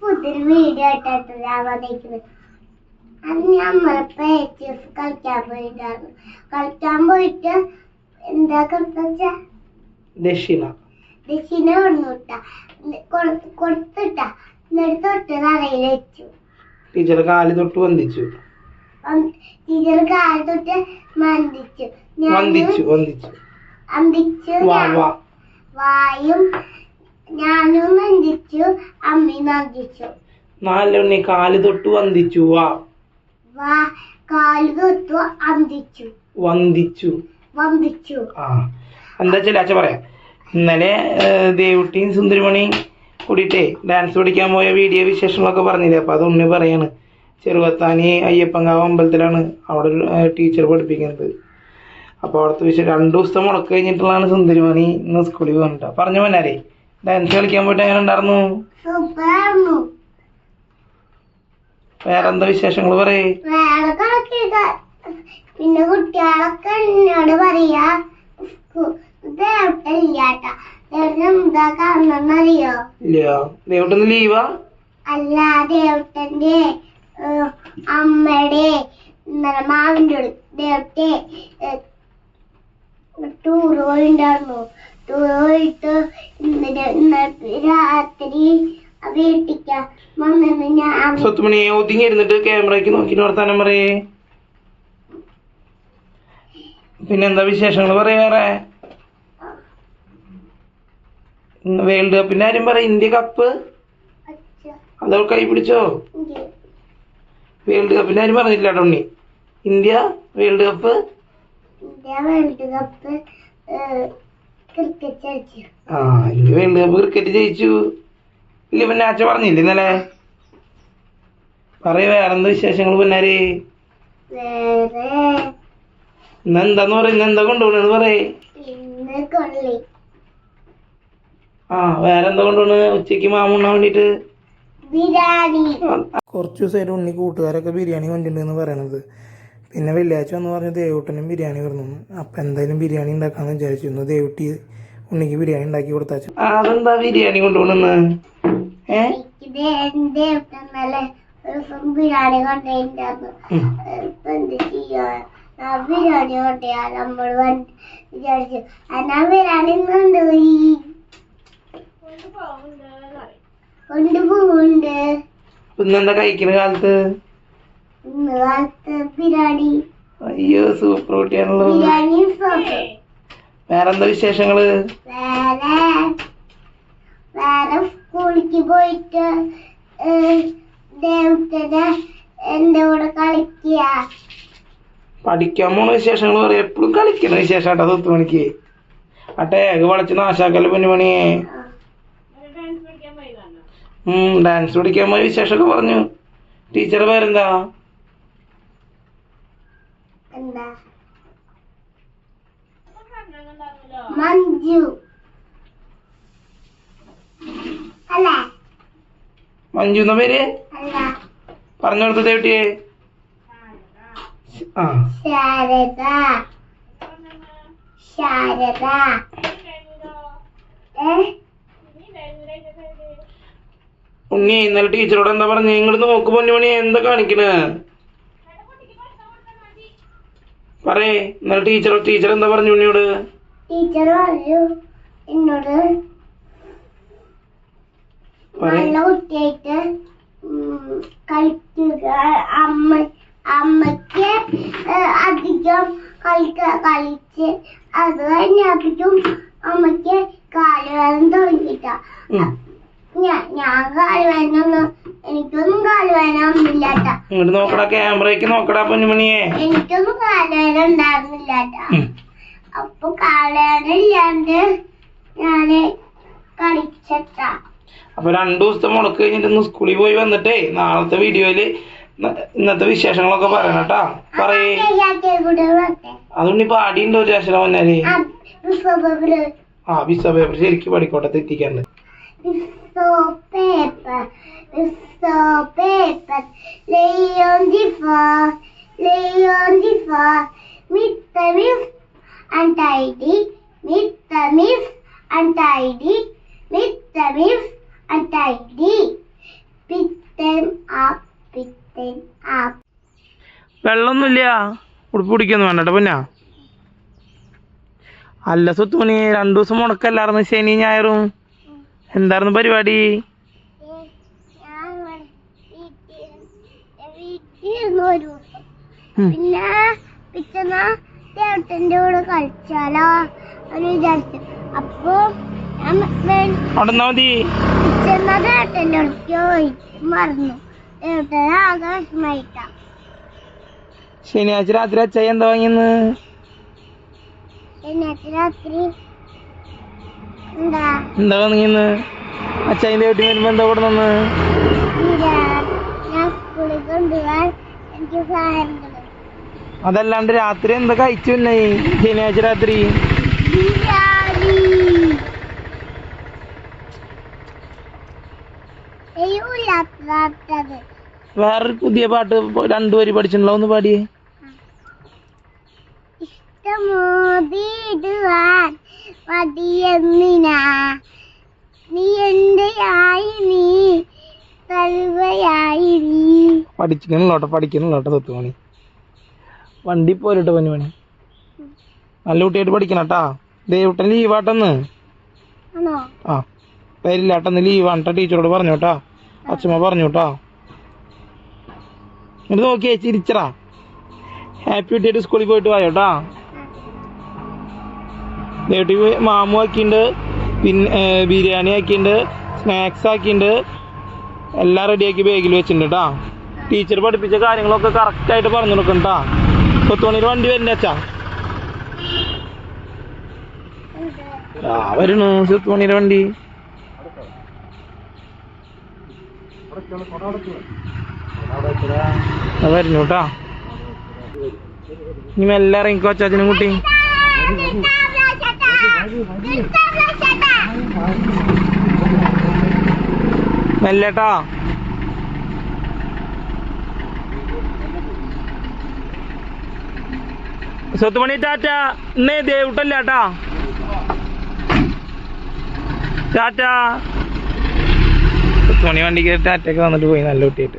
പുതിയൊരു വീഡിയോ ആയിട്ടാണ് ഞാൻ വന്നിരിക്കുന്നത് അന്ന് നമ്മളെ പേച്ചസ് കളിക്കാൻ പോയിട്ടാണ് കളിക്കാൻ പോയിട്ട് എന്താ കളിച്ച ദക്ഷിണ ദക്ഷിണ കൊണ്ടുവിട്ട കൊടുത്തിട്ട എന്നിട്ട് തൊട്ട് തറയിൽ വെച്ചു ടീച്ചർ കാൽ തൊട്ട് വന്ദിച്ചു ടീച്ചർ കാൽ തൊട്ട് വന്ദിച്ചു വന്ദിച്ചു അന്തിച്ചു വാ വാ വായും ഞാനും നന്ദിച്ചു അമ്മയും നന്ദിച്ചു നാലുണ്ണി കാൽ തൊട്ട് വന്ദിച്ചു വാ. വാ കാൽ തൊട്ടു വന്ദിച്ചു. വന്ദിച്ചു. വന്ദിച്ചു. ആ എന്താ വെച്ചാൽ അച്ഛ പറയാം ഇന്നലെ ദേവുട്ടിയും സുന്ദരിമണിയും കൂടിയിട്ടേ ഡാൻസ് പഠിക്കാൻ പോയ വീഡിയോ വിശേഷങ്ങളൊക്കെ പറഞ്ഞില്ലേ? അപ്പൊ അത് ഉണ്ണി പറയാണ് ചെറുവത്താനി അയ്യപ്പങ്കാവ് അമ്പലത്തിലാണ് അവിടെ ഒരു ടീച്ചർ പഠിപ്പിക്കുന്നത്. അപ്പോൾ അവിടുത്തെ വിഷയം രണ്ടു ദിവസത്തെ മുടക്ക് കഴിഞ്ഞിട്ടുള്ളതാണ് സുന്ദരിമണി ഇന്ന് സ്കൂളിൽ പോകുന്നുണ്ട് പറഞ്ഞു പോനാരേ ഡാൻസ് കളിക്കാൻ പോയിട്ട് എങ്ങനെ ഉണ്ടായിരുന്നു? വേറെന്താ വിശേഷങ്ങൾ പറയേ? പിന്നെ കുട്ടികളൊക്കെ എന്നോട് പറയാ ലീവാ? അല്ല ദേവട്ടന്റെ അമ്മയുടെ ഇന്നലെ മാവിന്റെ ദേവട്ടെ ടൂർ പോയിണ്ടായിരുന്നു. ഇന്നലെ രാത്രി സ്വത്തുമണി ഒതുങ്ങി ഇരുന്നിട്ട് ക്യാമറയ്ക്ക് നോക്കി വർത്താനം പറയേ. പിന്നെന്താ വിശേഷങ്ങൾ പറയാ വേറെ? ഇന്ന് വേൾഡ് കപ്പിന്റെ കാര്യം പറ ഇന്ത്യ കപ്പ്? അതോ കൈ പിടിച്ചോ? വേൾഡ് കപ്പിന്റെ കാര്യം പറഞ്ഞില്ല Tony India world cup? India world cup ആ ഇന്ത്യ വേൾഡ് കപ്പ് ക്രിക്കറ്റ് ജയിച്ചു. ഇല്ല പിന്നെ അച്ഛ പറഞ്ഞില്ല ഇന്നലെ? പറയ വേറെന്ത് വിശേഷങ്ങൾ പിന്നാര്? ഇന്ന് എന്താന്ന് പറയ ഇന്ന് എന്താ കൊണ്ടുപോകണെന്ന് പറയേ. ഇന്ന് കൊള്ളി. ആ വേറെന്താ കൊണ്ടുപോണ്? ഉച്ചയ്ക്ക് മാമുണ്ണാൻ വേണ്ടിട്ട്? ബിരിയാണി. കുറച്ച് ദിവസമായിട്ട് ഉണ്ണി കൂട്ടുകാരൊക്കെ ബിരിയാണി കൊണ്ടിട്ടുണ്ടെന്ന് പറയണത്. പിന്നെ വെള്ളിയാഴ്ച വന്ന് പറഞ്ഞു ദേവൂട്ടനും ബിരിയാണി വരുന്നു. അപ്പം എന്തായാലും ബിരിയാണി ഉണ്ടാക്കാന്ന് വിചാരിച്ചിരുന്നു ദേവൂട്ടി ഉണ്ണിക്ക് ബിരിയാണി ഉണ്ടാക്കി കൊടുത്താ അതെന്താ ബിരിയാണി ദിവസം ബിരിയാണി ബിരിയാണി കൊണ്ടുപോയാ നമ്മൾ വന്ന് വിചാരിച്ചു. എന്നാ ബിരിയാണി കൊണ്ടുപോയി കൊണ്ടുപോകുന്നുണ്ട് കഴിക്കുന്ന കാലത്ത്? അയ്യോ സൂപ്പർ കുട്ടിയാണല്ലോ വേറെന്താ വിശേഷങ്ങൾ? വേറെ സ്കൂളിക്ക് പോയിട്ട് ദേവത്തനെ എന്റെ കൂടെ കളിക്കുക പഠിക്കാൻ പോണ വിശേഷങ്ങൾ പറയാം. എപ്പോഴും കളിക്കണ വിശേഷം കേട്ടോ തൊത്ത് മണിക്ക് ആ അത് വളച്ച് നാശാക്കൽ പൊന്നുമണിയെ? ഉം ഡാൻസ് പഠിക്കാൻ പോയ വിശേഷമൊക്കെ പറഞ്ഞു. ടീച്ചർ പേരെന്താ? എന്താ? മഞ്ജു. അല്ല. മഞ്ജു എന്ന പേര്? അല്ല. പറഞ്ഞു കൊടുത്ത ദേവട്ടിയെ ആ. ശാരദ. ശാരദ. ഉണ്ണി ഇന്നലെ ടീച്ചറോട് എന്താ പറഞ്ഞു? നിങ്ങൾ നോക്ക് പൊന്നുമണി എന്താ കാണിക്കണ്? പറയേ ഇന്നലെ ടീച്ചർ ടീച്ചർ എന്താ പറഞ്ഞു ഉണ്ണിയോട് ടീച്ചർ പറഞ്ഞു എന്നോട് പറയ്. നല്ല കുട്ടിയായിട്ട് ഉം, കളിക്കുക. അമ്മ അമ്മയ്ക്ക് അധികം കളിക്ക കളിച്ച് അത് കഴിഞ്ഞപ്പോഴും അമ്മയ്ക്ക് കാലുവേദന തുടങ്ങിയിട്ട. ഉം. ഞാൻ കാലുവേദന കാലുവേദനൊന്നും എനിക്കൊന്നും കാലുവേദന ഒന്നുമില്ലാട്ട ഇങ്ങോട്ട് നോക്കടാ ക്യാമറയ്ക്ക് നോക്കടാ പൊന്നുമണിയെ. എനിക്കൊന്നും കാലുവേദന ഉണ്ടായിരുന്നില്ലാട്ട. അപ്പൊ കാലുവേദന ഇല്ലാണ്ട് ഞാൻ കളിച്ചട്ടാ അപ്പൊ രണ്ടു ദിവസത്തെ മുടക്ക് കഴിഞ്ഞിട്ട് സ്കൂളിൽ പോയി വന്നിട്ടേ നാളത്തെ വീഡിയോയിൽ ഇന്നത്തെ വിശേഷങ്ങളൊക്കെ പറയണം കേട്ടാ പറയേ അതുകൊണ്ട് ഇപ്പൊ അടിയുണ്ടോ ഒരു അക്ഷരം വന്നാൽ ആ വിസ പേപ്പർ ശരിക്കും പഠിക്കോട്ടെ തെറ്റിക്കാണ്ട് paper, so paper, lay on the floor, lay on the floor, meet the miss, untidy, meet the miss, untidy, meet the miss, untidy. Pick them up, pick them up. വെള്ളമൊന്നുമില്ല ഉടുപ്പ് പിടിക്കൊന്നും വേണ്ട കേട്ടോ പിന്നെ അല്ല സ്വത്തുമണി രണ്ടു ദിവസം മുടക്കല്ലായിരുന്നു ശനി ഞായറും എന്തായിരുന്നു പരിപാടി? പിന്നെ പിറ്റന്ന കൂടെ കളിച്ചാലോ എന്ന് വിചാരിച്ചു. അപ്പൊ ഞാൻ വേ- അവിടെ നിന്നാ മതി. പിറ്റന്ന ചേട്ടന്റെ അടുത്ത് പോയി. മറന്നു. ചേട്ടൻ ആകെ വിഷമായിട്ടാ ശനിയാഴ്ച രാത്രി അച്ഛ എന്താ വാങ്ങിയെന്ന്? ശനിയാഴ്ച രാത്രി എന്താ? വാങ്ങിയെന്ന് അച്ചായിന്റെ വീട്ടിൽ വരുമ്പോ എന്താ ഇവിടെ നിന്ന്? അതല്ലാണ്ട് രാത്രി എന്താ കഴിച്ചു ശനിയാഴ്ച രാത്രി? വേറൊരു പുതിയ പാട്ട് രണ്ടു വരി പഠിച്ചിട്ടുണ്ടോ ഒന്ന് പാടിയേ. ഇഷ്ടമോതിടുവാൻ മതിയെന്നിനാ? നീ എന്റെ ആയി നീ. തരുവയായി നീ പഠിക്കണല്ലോട്ടോ പഠിക്കണല്ലോട്ടോ സ്വത്തുമണി വണ്ടി പോരട്ട പനി പണി നല്ല കുട്ടിയായിട്ട് പഠിക്കണം കേട്ടാ. ദേവട്ടൻ ലീവാട്ടെന്ന്. ആ വരില്ലാട്ടെന്ന് ലീവാണ്ട ടീച്ചറോട് പറഞ്ഞോട്ടാ അച്ഛമ്മ പറഞ്ഞോട്ടാ എന്നിട്ട് നോക്കിയേ ചിരിച്ചടാ. ഹാപ്പി കുട്ടിയായിട്ട് സ്കൂളിൽ പോയിട്ട് വായോട്ടാ ദേവട്ടി മാമു ആക്കിയിട്ടുണ്ട് പിന്നെ ബിരിയാണി ആക്കിയിട്ടുണ്ട് സ്നാക്സ് ആക്കിയിട്ടുണ്ട് എല്ലാം റെഡിയാക്കി ബാഗിൽ വെച്ചിട്ടുണ്ട് കേട്ടാ ടീച്ചർ പഠിപ്പിച്ച കാര്യങ്ങളൊക്കെ കറക്റ്റ് ആയിട്ട് പറഞ്ഞു കൊടുക്കണം കേട്ടോ പത്തുമണിയിൽ വണ്ടി വരണ്ട അച്ഛാ? വരണു. പത്തുമണിയുടെ വണ്ടി. വരുന്നു കേട്ടാ ഇനി മെല്ലെ ഇറങ്ങിക്കോ അച്ചാച്ചനും കുട്ടി മെല്ലേട്ടാ. സ്വത്തുമണി ടാറ്റ ഇന്നേ ദേവിട്ടല്ല ട്ടാ ടാറ്റ. സ്വത്തുമണി വണ്ടിക്ക് ടാറ്റൊക്കെ വന്നിട്ട് പോയി നല്ല കുട്ടിയായിട്ട്.